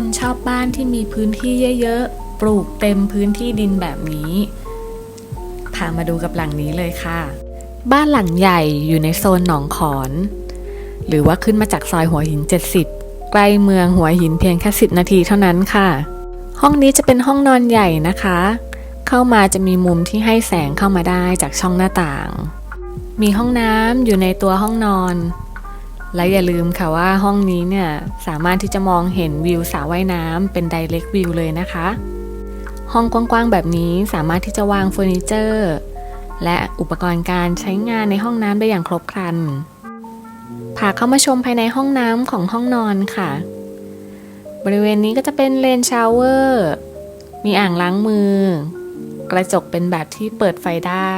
คุณชอบบ้านที่มีพื้นที่เยอะๆ ปลูกเต็มพื้นที่ดินแบบนี้ พามาดูกับหลังนี้เลยค่ะ บ้านหลังใหญ่อยู่ในโซนหนองขอน หรือว่าขึ้นมาจากซอยหัวหิน 70 ใกล้เมืองหัวหินเพียงแค่ 10 นาทีเท่านั้นค่ะ ห้องนี้จะเป็นห้องนอนใหญ่นะคะ เข้ามาจะมีมุมที่ให้แสงเข้ามาได้จากช่องหน้าต่าง มีห้องน้ำอยู่ในตัวห้องนอน และอย่าลืมค่ะว่าห้องนี้เนี่ยสามารถที่จะมองเห็นวิวสระว่ายน้ำเป็น direct view เลยนะคะ ห้องกว้างๆแบบนี้สามารถที่จะวางเฟอร์นิเจอร์และอุปกรณ์การใช้งานในห้องน้ำได้อย่างครบครันพาเข้ามาชมภายในห้องน้ำของห้องนอนค่ะ บริเวณนี้ก็จะเป็นเลนชาวเวอร์มีอ่างล้างมือ กระจกเป็นแบบที่เปิดไฟได้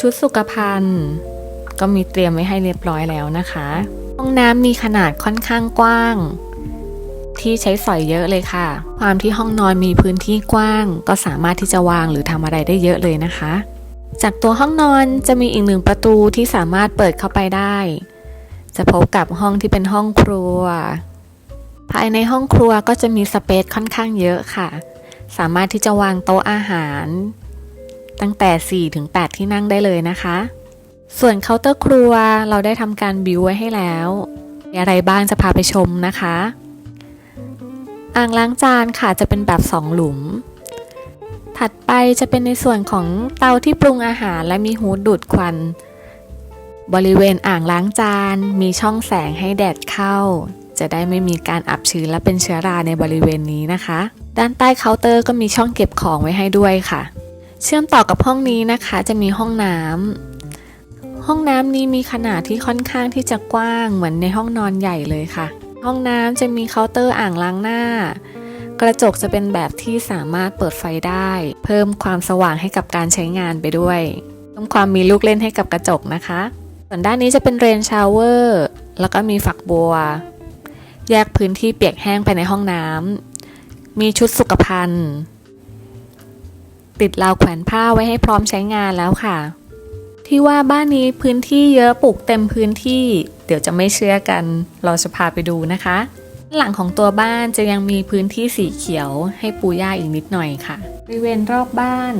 ชุดสุขภัณฑ์ ก็มีเตรียมไว้ให้เรียบร้อยแล้วนะคะ ห้องน้ำมีขนาดค่อนข้างกว้าง ที่ใช้สอยเยอะเลยค่ะ ความที่ห้องนอนมีพื้นที่กว้าง ก็สามารถที่จะวางหรือทำอะไรได้เยอะเลยนะคะ จากตัวห้องนอนจะมีอีกหนึ่งประตูที่สามารถเปิดเข้าไปได้ จะพบกับห้องที่เป็นห้องครัว ภายในห้องครัวก็จะมีสเปซค่อนข้างเยอะค่ะ สามารถที่จะวางโต๊ะอาหาร ตั้งแต่ 4-8 ที่นั่งได้เลยนะคะ ส่วนเคาน์เตอร์ครัวเราได้ทำการบิวไว้ให้แล้วมีอะไรบ้างจะพาไปชมนะคะ อ่างล้างจานค่ะจะเป็นแบบ2หลุม ถัดไปจะเป็นในส่วนของเตาที่ปรุงอาหารและมีฮูดดูดควัน บริเวณอ่างล้างจาน มีช่องแสงให้แดดเข้า จะได้ไม่มีการอับชื้นและเป็นเชื้อราในบริเวณนี้นะคะ ด้านใต้เคาน์เตอร์ก็มีช่องเก็บของไว้ให้ด้วยค่ะ เชื่อมต่อกับห้องนี้นะคะ จะมีห้องน้ำ ห้องน้ำนี้มีขนาดที่ค่อนข้างที่จะกว้างเหมือนในห้องนอนใหญ่เลยค่ะ ห้องน้ำจะมีเคาน์เตอร์อ่างล้างหน้า กระจกจะเป็นแบบที่สามารถเปิดไฟได้ เพิ่มความสว่างให้กับการใช้งานไปด้วยเพิ่มความมีลูกเล่นให้กับกระจกนะคะ ส่วนด้านนี้จะเป็นเรนชาวเวอร์แล้วก็มีฝักบัว แยกพื้นที่เปียกแห้งไปในห้องน้ำมีชุดสุขภัณฑ์ติดราวแขวนผ้าไว้ให้พร้อมใช้งานแล้วค่ะ ที่ว่าบ้านนี้พื้นที่เยอะปลูกเต็มพื้นที่ เดี๋ยวจะไม่เชื่อกัน เราจะพาไปดูนะคะ หลังของตัวบ้านจะยังมีพื้นที่สีเขียวให้ปูหญ้าอีกนิดหน่อยค่ะบริเวณรอบบ้าน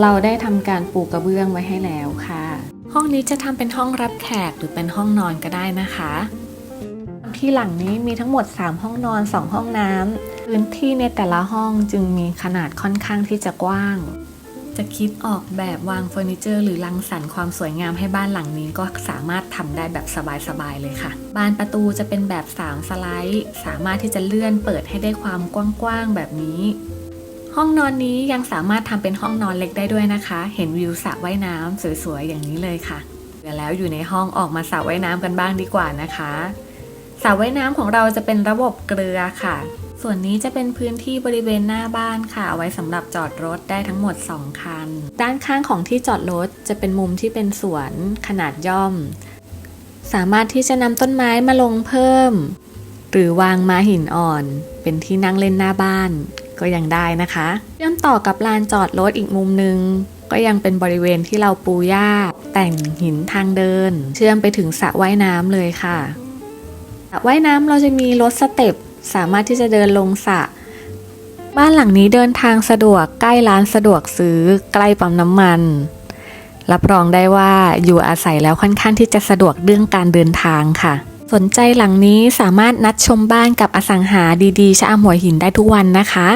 เราได้ทำการปูกระเบื้องไว้ให้แล้วค่ะ ห้องนี้จะทำเป็นห้องรับแขกหรือเป็นห้องนอนก็ได้นะคะ ที่หลังนี้มีทั้งหมด 3 ห้องนอน 2 ห้องน้ำพื้นที่ในแต่ละห้องจึงมีขนาดค่อนข้างที่จะกว้าง จะคิดออกแบบวางเฟอร์นิเจอร์หรือรังสรรค์ความสวยงามให้บ้านหลังนี้ก็สามารถทำได้แบบสบายๆเลยค่ะ บานประตูจะเป็นแบบ 3 สไลด์ สามารถที่จะเลื่อนเปิดให้ได้ความกว้างๆแบบนี้ ห้องนอนนี้ยังสามารถทำเป็นห้องนอนเล็กได้ด้วยนะคะ เห็นวิวสระว่ายน้ำสวยๆอย่างนี้เลยค่ะเดี๋ยวแล้วอยู่ในห้องออกมาสระว่ายน้ำกันบ้างดีกว่านะคะสระว่ายน้ำของเราจะเป็นระบบเกลือค่ะ ส่วนนี้จะเป็นพื้นที่บริเวณหน้าบ้านค่ะเอาไว้สำหรับจอดรถได้ทั้งหมด 2 คัน ด้านข้างของที่จอดรถจะเป็นมุมที่เป็นสวนขนาดย่อม สามารถที่จะนำต้นไม้มาลงเพิ่ม หรือวางม้าหินอ่อน เป็นที่นั่งเล่นหน้าบ้านก็ยังได้นะคะเชื่อมต่อกับลานจอดรถอีกมุมหนึ่งก็ยังเป็นบริเวณที่เราปูหญ้า แต่งหินทางเดิน เชื่อมไปถึงสระว่ายน้ำเลยค่ะสระว่ายน้ำเราจะมีรถสเต็ป สามารถที่จะเดินลงสระบ้านหลังนี้เดินทางสะดวกใกล้ร้านสะดวกซื้อใกล้ปั๊มน้ำมัน รับรองได้ว่าอยู่อาศัยแล้วค่อนข้างที่จะสะดวกเรื่องการเดินทางค่ะ สนใจหลังนี้สามารถนัดชมบ้านกับอสังหาดีๆชะอำหัวหินได้ทุกวันนะคะ